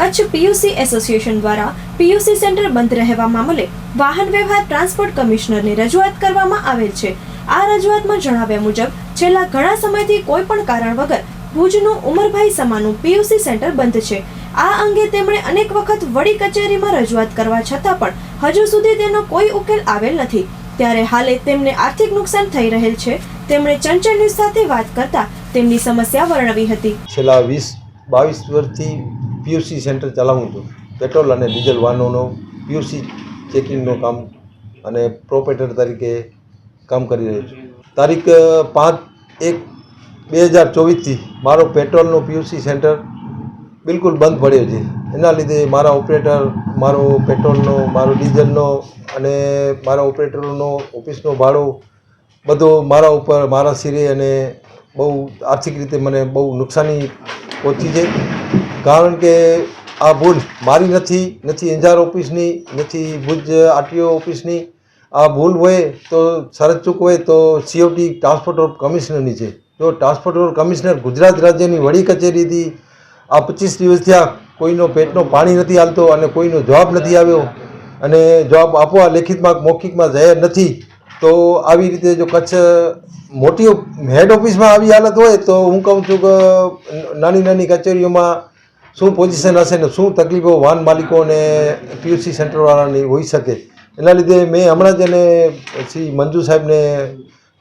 Kutch PUC association દ્વારા PUC centre બંધ રહેવા મામલે વાહન વ્યવહાર ટ્રાન્સપોર્ટ કમિશનરને રજૂઆત કરવામાં આવેલ છે. આ રજૂઆતમાં જણાવ્યા મુજબ, છેલ્લા ઘણા સમયથી કોઈ પણ કારણ વગર ભુજનું ઉમરભાઈ સમાનું પીયુસી સેન્ટર બંધ છે. આ અંગે તેમણે અનેક વખત વડી કચેરીમાં રજૂઆત કરવા છતાં પણ હજુ સુધી તેનો કોઈ ઉકેલ આવેલ નથી. ત્યારે હાલે તેમને આર્થિક નુકસાન થઈ રહેલ છે. તેમણે ચંચળ ન્યૂઝ સાથે વાત કરતા તેમની સમસ્યા વર્ણવી હતી. છેલ્લા વીસ, બાવીસ વર્ષથી પીયુસી સેન્ટર ચલાવું છું. પેટ્રોલ અને ડીઝલ વાહનોનો પીયુસી ચેકિંગનું કામ અને પ્રોપેટર તરીકે કામ કરી રહ્યો છું. તારીખ પાંચ એક બે હજાર ચોવીસથી મારો પેટ્રોલનું પીયુસી સેન્ટર બિલકુલ બંધ પડ્યો છે. એના લીધે મારા ઓપરેટર, મારો પેટ્રોલનો, મારો ડીઝલનો અને મારા ઓપરેટરનો, ઓફિસનો ભાડો બધો મારા ઉપર, મારા સિરે અને બહુ આર્થિક રીતે મને બહુ નુકસાની પહોંચી છે. કારણ કે આ ભૂલ મારી નથી નથી એન્જાર ઓફિસની, નથી ભુજ આરટીઓ ઓફિસની. આ ભૂલ હોય તો સરજ ચૂક હોય તો સીઓટી ટ્રાન્સપોર્ટ કમિશનરની છે. જો ટ્રાન્સપોર્ટ કમિશનર ગુજરાત રાજ્યની વડી કચેરીથી આ પચીસ દિવસ થયા કોઈનો પેટનો પાણી નથી હાલતો અને કોઈનો જવાબ નથી આવ્યો અને જવાબ આપવા લેખિતમાં, મૌખિકમાં જાહેર નથી, તો આવી રીતે જો કચ્છ મોટી હેડ ઓફિસમાં આવી હાલત હોય તો હું કહું છું કે નાની નાની કચેરીઓમાં શું પોઝિશન હશે ને શું તકલીફો વાહન માલિકો અને પીયુસી સેન્ટરવાળાની હોઈ શકે? એના લીધે મેં હમણાં જ એને શ્રી મંજુ સાહેબને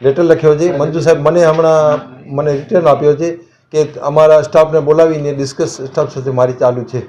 લેટર લખ્યો છે. મંજુ સાહેબ મને હમણાં મને રિટર્ન આપ્યો છે કે અમારા સ્ટાફને બોલાવીને ડિસ્કસ સ્ટાફ સાથે મારી ચાલુ છે.